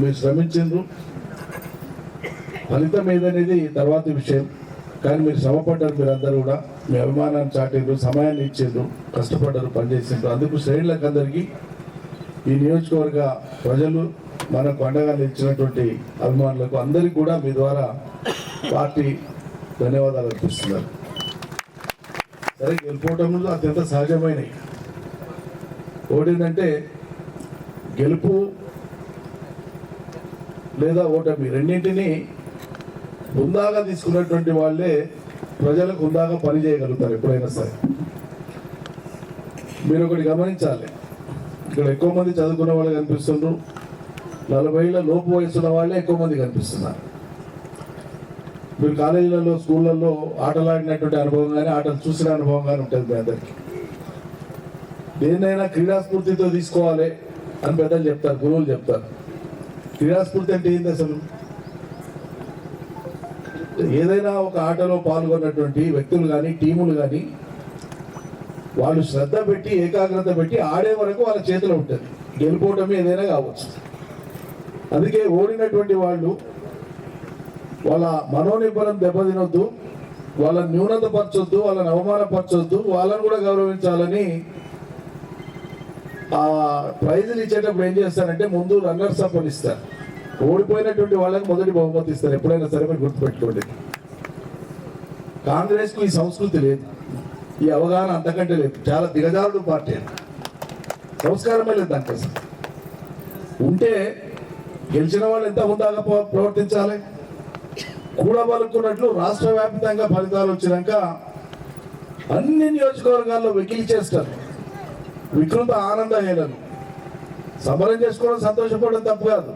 మీరు శ్రమించారు ఫలితం ఏదనేది తర్వాత విషయం. కానీ మీరు శ్రమపడ్డారు మీరందరూ కూడా. మీ అభిమానాన్ని చాటిండ్రు సమయాన్ని ఇచ్చిండ్రు కష్టపడ్డారు పనిచేసిండ్రు. అందుకు శ్రేణులకు అందరికీ ఈ నియోజకవర్గ ప్రజలు మనకు అండగా నిలిచినటువంటి అభిమానులకు అందరికీ కూడా మీ ద్వారా పార్టీ ధన్యవాదాలు అర్పిస్తున్నారు. సరే గెలుపోవటంలో అత్యంత సహజమైనవి ఓడిందంటే గెలుపు లేదా ఓటమి రెండింటినీ హుందాగా తీసుకున్నటువంటి వాళ్ళే ప్రజలకు హుందాగా పని చేయగలుగుతారు ఎప్పుడైనా సరే. మీరు ఒకటి గమనించాలి. ఇక్కడ ఎక్కువ మంది చదువుకున్న వాళ్ళు కనిపిస్తున్నారు నలభై ఏళ్ళ లోపు వయసున్న వాళ్ళే ఎక్కువ మంది కనిపిస్తున్నారు. మీరు కాలేజీలలో స్కూళ్ళల్లో ఆటలాడినటువంటి అనుభవం కానీ ఆటలు చూసిన అనుభవం కానీ ఉంటుంది మీ అందరికీ. దేన్నైనా క్రీడాస్ఫూర్తితో తీసుకోవాలి అని పెద్దలు చెప్తారు గురువులు చెప్తారు. క్రీడాస్ఫూర్తి అంటే ఏంది అసలు? ఏదైనా ఒక ఆటలో పాల్గొన్నటువంటి వ్యక్తులు కానీ టీములు కానీ వాళ్ళు శ్రద్ధ పెట్టి ఏకాగ్రత పెట్టి ఆడే వరకు వాళ్ళ చేతిలో ఉంటుంది. గెలుపోవటమే ఏదైనా కావచ్చు. అందుకే ఓడినటువంటి వాళ్ళు వాళ్ళ మనోనిబ్బరం దెబ్బతినొద్దు వాళ్ళని న్యూనతపరచొద్దు వాళ్ళని అవమానపరచొద్దు వాళ్ళని కూడా గౌరవించాలని ఆ ప్రైజులు ఇచ్చేటప్పుడు ఏం చేస్తారంటే ముందు రన్నర్స్ అప్ అని ఇస్తారు. ఓడిపోయినటువంటి వాళ్ళకి మొదటి బహుమతి ఇస్తారు. ఎప్పుడైనా సరే మీరు గుర్తుపెట్టుకోండి. కాంగ్రెస్కు ఈ సంస్కృతి లేదు. ఈ అవగాహన అంతకంటే లేదు. చాలా దిగజారుడు పార్టీ సంస్కారమే లేదు దానికోసం ఉంటే గెలిచిన వాళ్ళు ఎంత హుందాగా ప్రవర్తించాలి? కూడబలుకున్నట్లు రాష్ట్ర వ్యాప్తంగా ఫలితాలు వచ్చినాక అన్ని నియోజకవర్గాల్లో వెకిలి చేస్తారు. వికృత ఆనంద హేళను. సమరం చేసుకోవడం సంతోషపడడం తప్పు కాదు.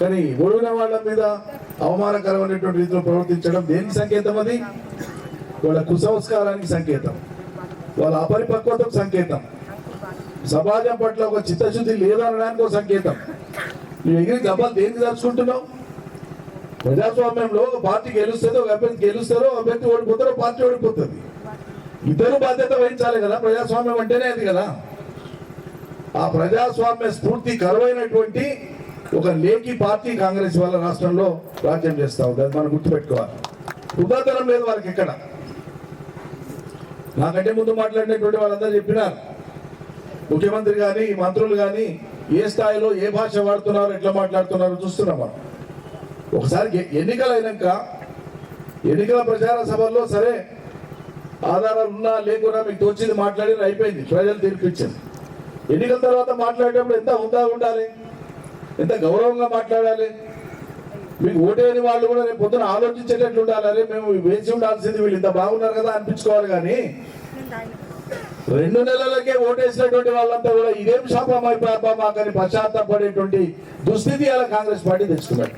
కానీ ఒడిగిన వాళ్ళ మీద అవమానకరమైనటువంటి రీతిలో ప్రవర్తించడం దేనికి సంకేతం అది? వాళ్ళ కుసంస్కారానికి సంకేతం. వాళ్ళ అపరిపక్వతకు సంకేతం. సమాజం పట్ల ఒక చిత్తశుద్ధి లేదనడానికి ఒక సంకేతం. నువ్వు ఎగిరి దెబ్బలు దేనికి దాచుకుంటున్నావు ప్రజాస్వామ్యంలో పార్టీ గెలుస్తుందో ఒక అభ్యర్థి గెలుస్తారో అభ్యర్థి ఓడిపోతారో పార్టీ ఓడిపోతుంది. ఇద్దరు బాధ్యత వహించాలి కదా ప్రజాస్వామ్యం అంటేనే అది కదా. ఆ ప్రజాస్వామ్య స్ఫూర్తి కరువైనటువంటి ఒక లేఖి పార్టీ కాంగ్రెస్ వాళ్ళ రాష్ట్రంలో రాజ్యం చేస్తా ఉంది అది మనం గుర్తుపెట్టుకోవాలి. ఉదాహరణ లేదు వారికి ఎక్కడ. నాకంటే ముందు మాట్లాడినటువంటి వాళ్ళందరూ చెప్పినారు. ముఖ్యమంత్రి కానీ మంత్రులు కానీ ఏ స్థాయిలో ఏ భాష వాడుతున్నారో ఎట్లా మాట్లాడుతున్నారో చూస్తున్నాం మనం. ఒకసారి ఎన్నికలు అయినాక ఎన్నికల ప్రచార సభల్లో సరే ఆధారాలు ఉన్నా లేకున్నా మీకు తోచింది మాట్లాడి అయిపోయింది. ప్రజలు తీర్పిచ్చింది ఎన్నికల తర్వాత మాట్లాడేటప్పుడు ఎంత హుందా ఉండాలి? ఎంత గౌరవంగా మాట్లాడాలి? మీకు ఓటేని వాళ్ళు కూడా రేపు పొద్దున ఆలోచించేటట్లు ఉండాలి. అరే మేము వేసి ఉండాల్సింది వీళ్ళు ఇంత బాగున్నారు కదా అనిపించుకోవాలి కానీ రెండు నెలలకే ఓటేసినటువంటి వాళ్ళంతా కూడా ఇదేం శాపం అయిపోయాపా మాకని పశ్చాత్తాపడేటువంటి దుస్థితి అలా కాంగ్రెస్ పార్టీ తెచ్చుకున్నాడు.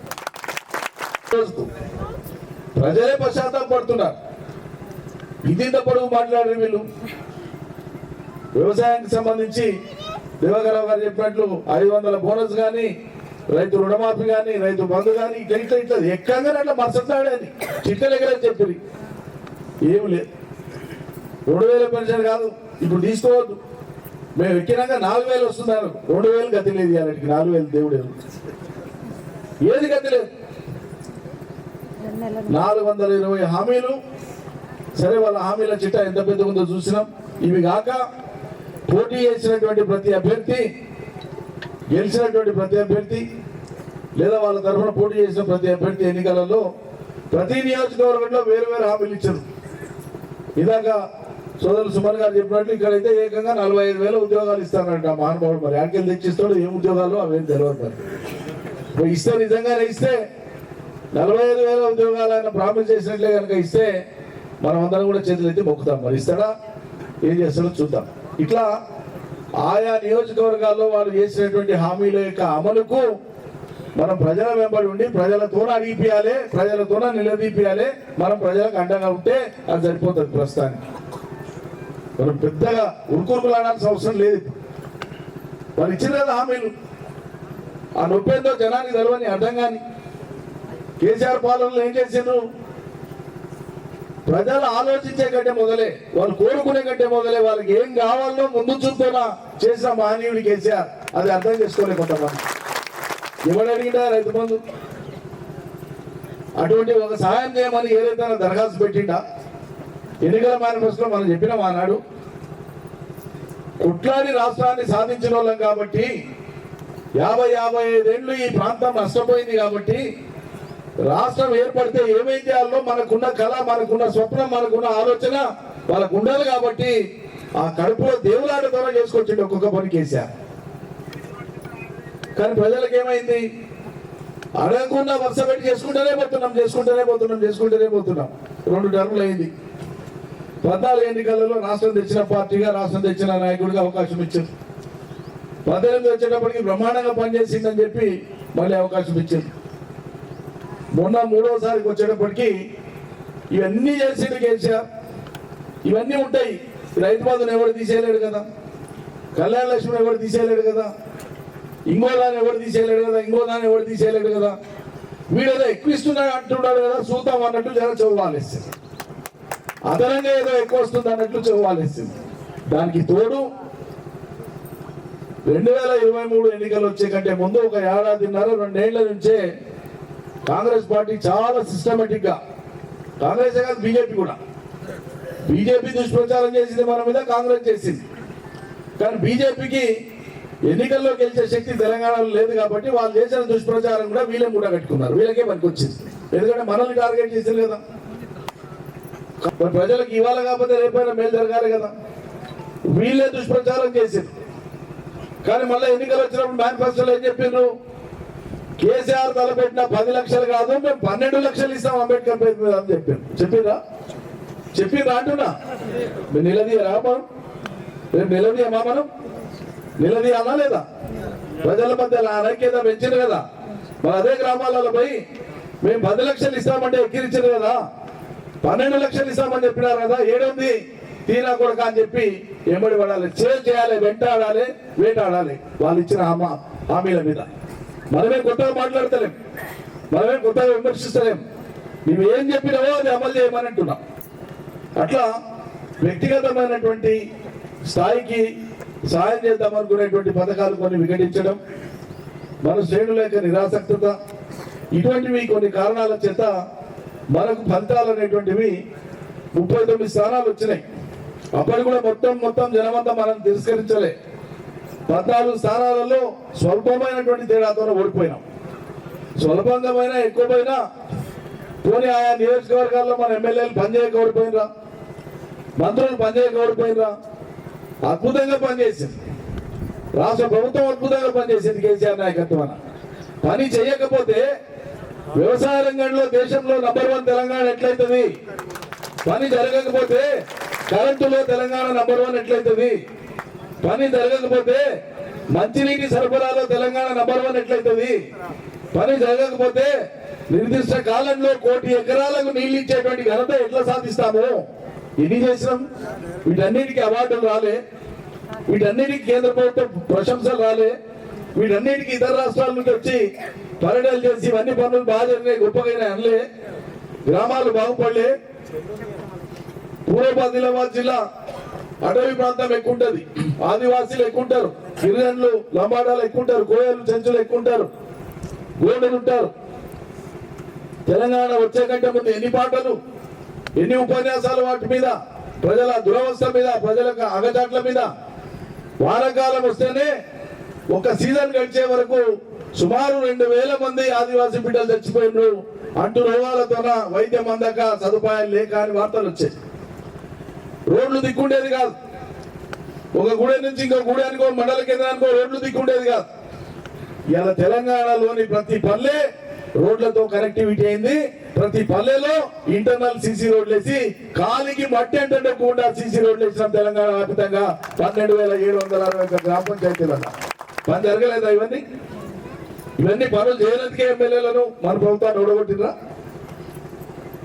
ప్రజలే పశ్చాత్తాపడుతున్నారు. ఇదింత పొడవు మాట్లాడారు వీళ్ళు? వ్యవసాయానికి సంబంధించి దేవగల గారు చెప్పినట్లు ఐదు వందల బోనస్ కానీ రైతు రుణమాఫీ కానీ రైతు బంధు కానీ ఇట్లా ఇట్లా ఇట్లా. ఎక్కగానే అట్లా మరుసట్లాడని చిట్టలెగ్గర చెప్పి ఏమి లేదు రెండు వేల పెన్షన్ కాదు ఇప్పుడు తీసుకోవద్దు. మేము ఎక్కినాక నాలుగు వేలు వస్తున్నారు రెండు వేలు గతి లేదు ఇవాళకి నాలుగు వేలు దేవుడు. ఏది గతి లేదు? నాలుగు వందల ఇరవై హామీలు సరే వాళ్ళ హామీల చిట్టా ఎంత పెద్ద ఉందో చూసినాం. ఇవి కాక పోటీ చేసినటువంటి ప్రతి అభ్యర్థి గెలిచినటువంటి ప్రతి అభ్యర్థి లేదా వాళ్ళ తరఫున పోటీ చేసిన ప్రతి అభ్యర్థి ఎన్నికలలో ప్రతి నియోజకవర్గంలో వేరు వేరు హామీలు ఇచ్చారు. ఇదాక సోదరులు సుమన్ గారు చెప్పినట్లు ఇక్కడైతే ఏకంగా నలభై ఐదు వేల ఉద్యోగాలు ఇస్తానంట మహానుభావుడు మరి. ఆడికెళ్ళి తెచ్చిస్తాడు ఏం ఉద్యోగాలు అవేం తెలియదు మరి. ఇస్తే నిజంగానే ఇస్తే నలభై ఐదు వేల ఉద్యోగాలు ఆయన ప్రామిస్ చేసినట్లే కనుక ఇస్తే మనం అందరం కూడా చేతులు ఎత్తి మొక్కుతాం. మరి ఇస్తాడా? ఏం చేస్తాడో చూద్దాం. ఇట్లా ఆయా నియోజకవర్గాల్లో వాళ్ళు చేసినటువంటి హామీల యొక్క అమలుకు మనం ప్రజల వెంబడి ఉండి ప్రజలతోన అడిగిపియాలి ప్రజలతోన నిలదీపియాలి మనం ప్రజలకు అండగా ఉంటే అది సరిపోతుంది ప్రస్తుతానికి. మనం పెద్దగా ఉరుకురుకులాడాల్సిన అవసరం లేదు వాళ్ళు ఇచ్చిన కదా హామీలు. ఆ నొప్పేందో జనానికి తెలవని అర్థం కేసీఆర్ పాలనలో ఏం చేసిండ్రు? ప్రజలు ఆలోచించే కంటే మొదలే వాళ్ళు కోరుకునే కంటే మొదలే వాళ్ళకి ఏం కావాలో ముందు చూపుతోన చేసిన మహనీయుడు కేసీఆర్. అది అర్థం చేసుకోలే కొంతమంది. ఎవడు అడిగిందా రైతు బంధు? అటువంటి ఒక సహాయం చేయమని ఏదైతే దరఖాస్తు పెట్టిండా? ఎన్నికల మేనిఫెస్టోలో మనం చెప్పినాం ఆనాడు కుట్లాడి రాష్ట్రాన్ని సాధించిన వాళ్ళం కాబట్టి యాభై యాభై ఐదేళ్ళు ఈ ప్రాంతం నష్టపోయింది కాబట్టి రాష్ట్రం ఏర్పడితే ఏమేం చేయాలో మనకున్న కళ మనకున్న స్వప్నం మనకున్న ఆలోచన వాళ్ళకు ఉండాలి కాబట్టి ఆ కడుపులో ద్వారా చేసుకొచ్చిండు ఒక్కొక్క పని కేసీఆర్ కానీ ప్రజలకు ఏమైంది? అడగకుండా వరుస పెట్టి చేసుకుంటూనే పోతున్నాం చేసుకుంటూనే పోతున్నాం చేసుకుంటూనే పోతున్నాం. రెండు టర్ములు అయింది. పద్నాలుగు ఎన్నికలలో రాష్ట్రం తెచ్చిన పార్టీగా రాష్ట్రం తెచ్చిన నాయకుడిగా అవకాశం ఇచ్చింది. పద్దెనిమిది వచ్చేటప్పటికి బ్రహ్మాండంగా పనిచేసిందని చెప్పి మళ్ళీ అవకాశం ఇచ్చింది. మొన్న మూడవసారి వచ్చేటప్పటికి ఇవన్నీ చేసిండు కేసీఆర్. ఇవన్నీ ఉంటాయి. రైతు బంధుని ఎవరు తీసేయలేడు కదా? కళ్యాణ లక్ష్మి ఎవరు తీసేయలేడు కదా? ఇంకో దాన్ని ఎవరు తీసేయలేడు కదా? ఇంకో దాన్ని ఎవరు తీసేయలేడు కదా? వీడేదో ఎక్కువ ఇస్తున్నాడు అంటున్నాడు కదా చూద్దాం అన్నట్టు జర చదువాలేస్తుంది అదనంగా ఏదో ఎక్కువ వస్తుంది అన్నట్లు చదువాలేస్తుంది దానికి తోడు రెండు వేల ఇరవై మూడు ఎన్నికలు వచ్చే కంటే ముందు ఒక ఏడాదిన్నర రెండేళ్ళ నుంచే కాంగ్రెస్ పార్టీ చాలా సిస్టమేటిక్గా కాంగ్రెస్ కాదు బీజేపీ కూడా. బీజేపీ దుష్ప్రచారం చేసింది మన మీద కాంగ్రెస్ చేసింది. కానీ బీజేపీకి ఎన్నికల్లో గెలిచే శక్తి తెలంగాణలో లేదు కాబట్టి వాళ్ళు చేసిన దుష్ప్రచారం కూడా వీళ్ళే కూడా కట్టుకున్నారు వీళ్ళకే పనికొచ్చింది. ఎందుకంటే మనల్ని టార్గెట్ చేసింది కదా. మరి ప్రజలకు ఇవాళ కాకపోతే రేపైనా మేలు జరగాలి కదా. వీళ్ళే దుష్ప్రచారం చేసింది. కానీ మళ్ళీ ఎన్నికలు వచ్చినప్పుడు మేనిఫెస్టోలో ఏం చెప్పిండ్రు కేసీఆర్ తలపెట్టిన పది లక్షలు కాదు మేము పన్నెండు లక్షలు ఇస్తాం అంబేద్కర్ పేరు మీద అని చెప్పారు. చెప్పిరా చెప్పిరా అంటున్నా? మీరు నిలదీయరా మనం రేపు నిలదీయమా మనం? నిలదీయాలా లేదా? ప్రజల మధ్య ఐక్యత పెంచింది కదా. మరి అదే గ్రామాలలో పోయి మేము పది లక్షలు ఇస్తామంటే ఎక్కిరించారు కదా. పన్నెండు లక్షలు ఇస్తామని చెప్పినారు కదా ఏడుంది? తీరా కొడక అని చెప్పి ఎంబడి పడాలి చేజ్ చేయాలి వెంటాడాలి వేటాడాలి. వాళ్ళు ఇచ్చిన హామీల మీద. మనమే కొత్తగా మాట్లాడతలేం. మనమే కొత్తగా విమర్శిస్తలేం. మేము ఏం చెప్పినావో అది అమలు చేయమని అంటున్నాం అట్లా వ్యక్తిగతమైనటువంటి స్థాయికి సహాయం చేద్దామనుకునేటువంటి పథకాలు కొన్ని విఘటించడం మన శ్రేణుల యొక్క నిరాసక్తత ఇటువంటివి కొన్ని కారణాల చేత మనకు ఫలితాలు అనేటువంటివి ముప్పై తొమ్మిది స్థానాలు వచ్చినాయి. అప్పటి కూడా మొత్తం మొత్తం జనమంతా మనం తిరస్కరించలే. పద్నాలుగు స్థానాలలో స్వల్పమైనటువంటి తేడాతో ఓడిపోయినాం. స్వల్పంగమైన ఎక్కువైనా పోనీ ఆయా నియోజకవర్గాల్లో మన ఎమ్మెల్యేలు పనిచేయక ఓడిపోయినరా? మంత్రులు పనిచేయక ఓడిపోయినరా? అద్భుతంగా పనిచేసింది. రాష్ట్ర ప్రభుత్వం అద్భుతంగా పనిచేసింది కేసీఆర్ నాయకత్వాన పని చేయకపోతే వ్యవసాయ రంగంలో దేశంలో నంబర్ వన్ తెలంగాణ ఎట్లయితుంది? పని జరగకపోతే కరెంటులో తెలంగాణ నంబర్ వన్ ఎట్లయితుంది? పని జరగకపోతే మంచినీటి సరఫరాలో తెలంగాణ నంబర్ వన్ ఎట్లయితుంది? పని జరగకపోతే నిర్దిష్ట కాలంలో కోటి ఎకరాలకు నీళ్ళు ఇచ్చేటువంటి ఘనత ఎట్లా సాధిస్తాము? ఎన్ని చేసినాం? వీటన్నిటికీ అవార్డులు రాలే. వీటన్నిటికీ కేంద్ర ప్రభుత్వం ప్రశంసలు రాలే. వీటన్నిటికీ ఇతర రాష్ట్రాల నుంచి వచ్చి పర్యటనలు చేసి ఇవన్నీ పనులు బాగా జరిగినాయి గొప్పగా అనలే. గ్రామాలు బాగుపడలే. పూర్వ ఆదిలాబాద్ జిల్లా అటవీ ప్రాంతం ఎక్కువ ఉంటది ఆదివాసీలు ఎక్కువ ఉంటారు గిరిజనులు లంబాడాలు ఎక్కువ ఉంటారు కోయలు చెంచులు ఎక్కువ ఉంటారు గోడలు ఉంటారు. తెలంగాణ వచ్చే కంటే ముందు ఎన్ని పాటలు ఎన్ని ఉపన్యాసాలు వాటి మీద ప్రజల దురవస్థ మీద ప్రజల అగచాట్ల మీద. వానకాలం వస్తేనే ఒక సీజన్ గడిచే వరకు సుమారు రెండు వేల మంది ఆదివాసీ బిడ్డలు చచ్చిపోయినారు అంటు రోగాలతోన వైద్యం అందక సదుపాయాలు లేక అని వార్తలు వచ్చాయి. రోడ్లు దిక్కుండేది కాదు. ఒక గుడి నుంచి ఇంకో గుడానికో మండల కేంద్రానికో రోడ్లు దిక్కుండేది కాదు. ఇలా తెలంగాణలోని ప్రతి పల్లె రోడ్లతో కనెక్టివిటీ అయింది. ప్రతి పల్లెలో ఇంటర్నల్ సీసీ రోడ్లు వేసి కాలికి మట్టి అంటే కూడా సీసీ రోడ్లు వేసిన తెలంగాణ వ్యాపితంగా. పన్నెండు వేల ఏడు వందల అరవై ఒక్క గ్రామ పంచాయతీలలో పని జరగలేదా ఇవన్నీ? ఇవన్నీ పనులు చేయలేదుకే ఎమ్మెల్యేలను మన ప్రభుత్వాన్ని ఓడగొట్టినరా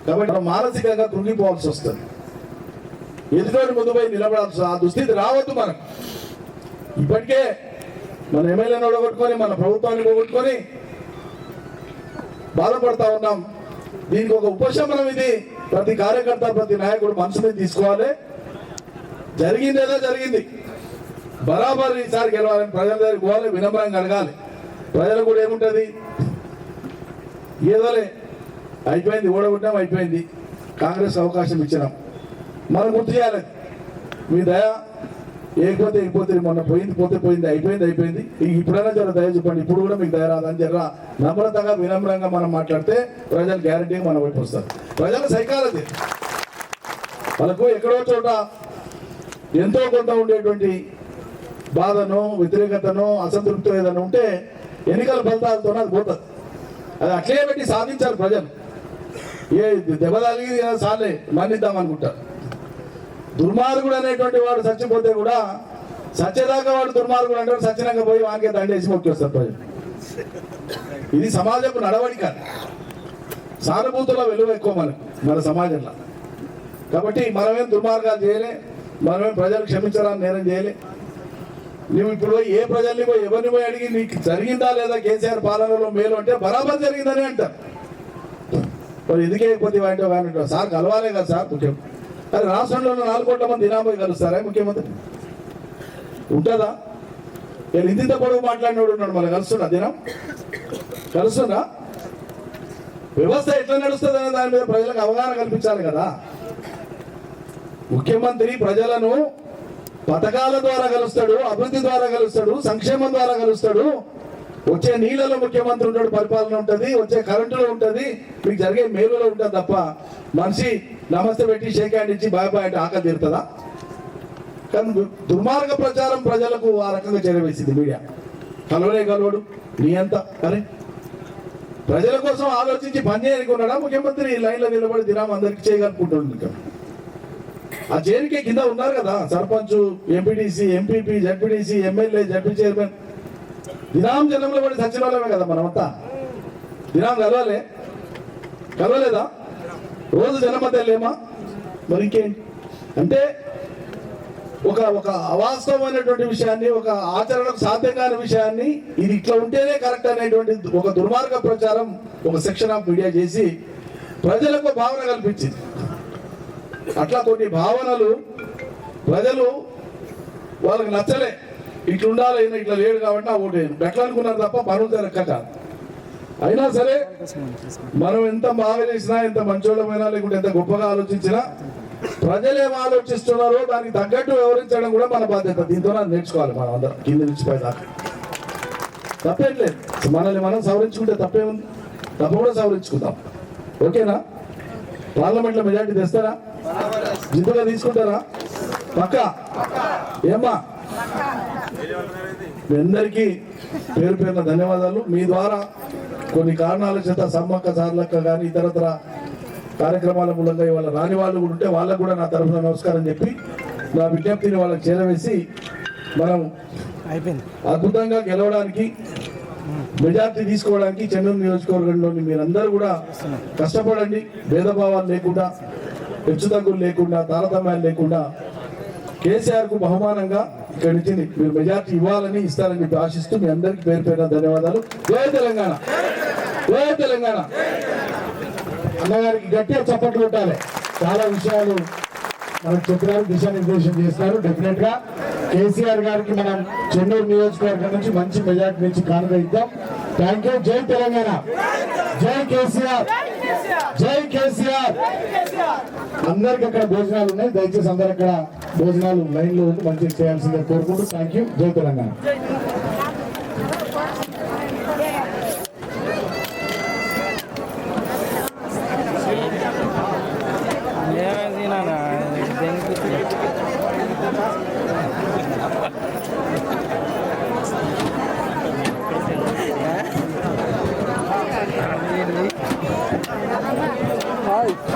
కాబట్టి మానసికంగా కృంగిపోవాల్సి వస్తుంది. ఎదుటి ముందు పోయి ఆ దుస్థితి రావద్దు మనం. ఇప్పటికే మన ఎమ్మెల్యేని ఓడగొట్టుకొని మన ప్రభుత్వాన్ని పోగొట్టుకొని బాధపడతా ఉన్నాం. దీనికి ఒక ఉపశమనం ఇది. ప్రతి కార్యకర్త ప్రతి నాయకుడు మనసు మీద తీసుకోవాలి. జరిగింది ఏదో జరిగింది. బరాబర్ ఈసారి గెలవాలని ప్రజల దగ్గరికి పోవాలి వినమ్రంగా అడగాలి ప్రజలు కూడా ఏముంటుంది? ఏదోలే. అయిపోయింది ఓడగొట్టాం అయిపోయింది. కాంగ్రెస్ అవకాశం ఇచ్చినాం. మనం గుర్తు చేయాలి. మీ దయ ఏకపోతే ఏకపోతే మొన్న పోయింది పోతే పోయింది అయిపోయింది అయిపోయింది. ఇక ఇప్పుడైనా జర దయ చెప్పండి ఇప్పుడు కూడా మీకు దయ రాదని జర నమ్రతగా వినమ్రంగా మనం మాట్లాడితే ప్రజలు గ్యారంటీగా మన వైపు వస్తారు. ప్రజల సైకాలజీ. వాళ్ళకు ఎక్కడో చోట ఎంతో కొంత ఉండేటువంటి బాధను వ్యతిరేకతను అసంతృప్తి ఏదైనా ఉంటే ఎన్నికల ఫలితాలతో అది పోతుంది. అది అట్లే పెట్టి సాధించారు ప్రజలు. ఏ దెబ్బ తగిలి సాలే మన్నిద్దాం అనుకుంటారు. దుర్మార్గుడు అనేటువంటి వాడు చచ్చిపోతే కూడా సత్యదాకా వాడు దుర్మార్గుడు అంటే సత్యనంగా పోయి వానికే దండేసి మొక్కేస్తారు ప్రజలు. ఇది సమాజపు నడవడిక. సానుభూతుల విలువ ఎక్కువ మనకు మన సమాజంలో. కాబట్టి మనమేం దుర్మార్గాలు చేయలే మనమేం ప్రజలు క్షమించడానికి నేరం చేయలే. నువ్వు ఇప్పుడు పోయి ఏ ప్రజల్ని పోయి ఎవరిని పోయి అడిగి నీకు జరిగిందా లేదా కేసీఆర్ పాలనలో మేలు అంటే బరాబర్ జరిగిందని అంటారు. ఎందుకే అయిపోతే అంటే సార్ కలవాలే కదా సార్ ముఖ్యం. అది రాష్ట్రంలో నాలుగు కోట్ల మంది దినామోయి కలుస్తారా ముఖ్యమంత్రి? ఉంటుందా? నేను ఇంత పొడవు మాట్లాడినోడు ఉన్నాడు మళ్ళీ కలుస్తున్నా దినం? కలుస్తున్నా వ్యవస్థ ఎట్లా నడుస్తుంది అనే దాని మీద ప్రజలకు అవగాహన కల్పించాలి కదా. ముఖ్యమంత్రి ప్రజలను పథకాల ద్వారా కలుస్తాడు అభివృద్ధి ద్వారా కలుస్తాడు సంక్షేమం ద్వారా కలుస్తాడు వచ్చే నీళ్ళలో ముఖ్యమంత్రి ఉంటాడు పరిపాలన ఉంటుంది వచ్చే కరెంటులో ఉంటుంది మీకు జరిగే మేలులో ఉంటుంది తప్ప మనిషి నమస్తే పెట్టి షేక్ హ్యాండ్ ఇచ్చి బాయ్ బాయ్ అంటే ఆకలి తీరుతుందా? కానీ దుర్మార్గ ప్రచారం ప్రజలకు ఆ రకంగా చేరవేసింది మీడియా. కలవలే కలవడు నీ అంత అరే ప్రజల కోసం ఆలోచించి పని చేయనుకున్నాడా ముఖ్యమంత్రి లైన్లో నిలబడి దినం అందరికి చేయగలుపుకుంటుంది ఇంకా ఆ చేరికే కింద ఉన్నారు కదా sarpanch MPTC MPP ZPTC MLA ZP chairman. దినాం జన్మలో పడి సచివాలయమే కదా మనమంతా. దినాం కలవాలే. కలవలేదా? రోజు జనం లేమా? మరి అంటే ఒక ఒక అవాస్తవమైనటువంటి విషయాన్ని ఒక ఆచరణకు సాధ్యం కాని విషయాన్ని ఇది ఇట్లా ఉంటేనే కరెక్ట్ అనేటువంటి ఒక దుర్మార్గ ప్రచారం ఒక సెక్షన్ ఆఫ్ మీడియా చేసి ప్రజలకు భావన కల్పించింది. అట్లా కొన్ని భావనలు ప్రజలు వాళ్ళకి నచ్చలే. ఇట్లా అయినా ఇట్లా లేడు కాబట్టి ఆ ఓటు వేయను. ఎట్లా అనుకున్నారు తప్ప పనులు జరగక అయినా సరే మనం ఎంత బాగా చేసినా ఎంత మంచోళ్ళమైనా లేకుంటే ఎంత గొప్పగా ఆలోచించినా ప్రజలు ఏం ఆలోచిస్తున్నారో దానికి తగ్గట్టు వివరించడం కూడా మన బాధ్యత. దీంతో నేర్చుకోవాలి మనం అందరం. కింద నుంచి పై దాకా తప్పేట్లేదు మనల్ని మనం సవరించుకుంటే తప్పేముంది? తప్ప కూడా సవరించుకుందాం. ఓకేనా? పార్లమెంట్లో మెజార్టీ తెస్తారా? జిద్దుగా తీసుకుంటారా? పక్క? ఏమ్మా? మీ అందరికీ పేరు పేరున ధన్యవాదాలు. మీ ద్వారా కొన్ని కారణాల చేత సమ్మక్క సార్లక్క కానీ ఇతరత్ర కార్యక్రమాల మూలంగా ఇవాళ రాని వాళ్ళు కూడా ఉంటే వాళ్ళకు కూడా నా తరఫున నమస్కారం చెప్పి నా విజ్ఞప్తిని వాళ్ళకి చేరవేసి మనం అద్భుతంగా గెలవడానికి మెజార్టీ తీసుకోవడానికి చెన్నూరు నియోజకవర్గంలోని మీరందరూ కూడా కష్టపడండి. భేదభావాలు లేకుండా హెచ్చుతగ్గులు లేకుండా తారతమ్యాలు లేకుండా కేసీఆర్కు బహుమానంగా ఇక్కడి నుంచి మీరు మెజార్టీ ఇవ్వాలని ఇస్తారని చెప్పి ఆశిస్తూ మీ అందరికీ పేరు పేరున ధన్యవాదాలు. జయ తెలంగాణ. జయ తెలంగాణ. అన్నగారికి గట్టిగా చప్పట్లు కొట్టాలి. చాలా విషయాలు మనకు చెప్పినారు దిశానిర్దేశం చేస్తారు. డెఫినెట్గా కేసీఆర్ గారికి మనం చెన్నూరు నియోజకవర్గం నుంచి మంచి మెజార్టీ నుంచి కానుక ఇద్దాం థ్యాంక్ యూ జై తెలంగాణ. జై కేసీఆర్. జై కేసీఆర్. అందరికి అక్కడ భోజనాలు ఉన్నాయి. దయచేసి అందరు అక్కడ భోజనాలు లైన్లో ఉండి మంచిగా చేయాల్సిందే కోరుకుంటూ. థ్యాంక్ యూ జై తెలంగాణ.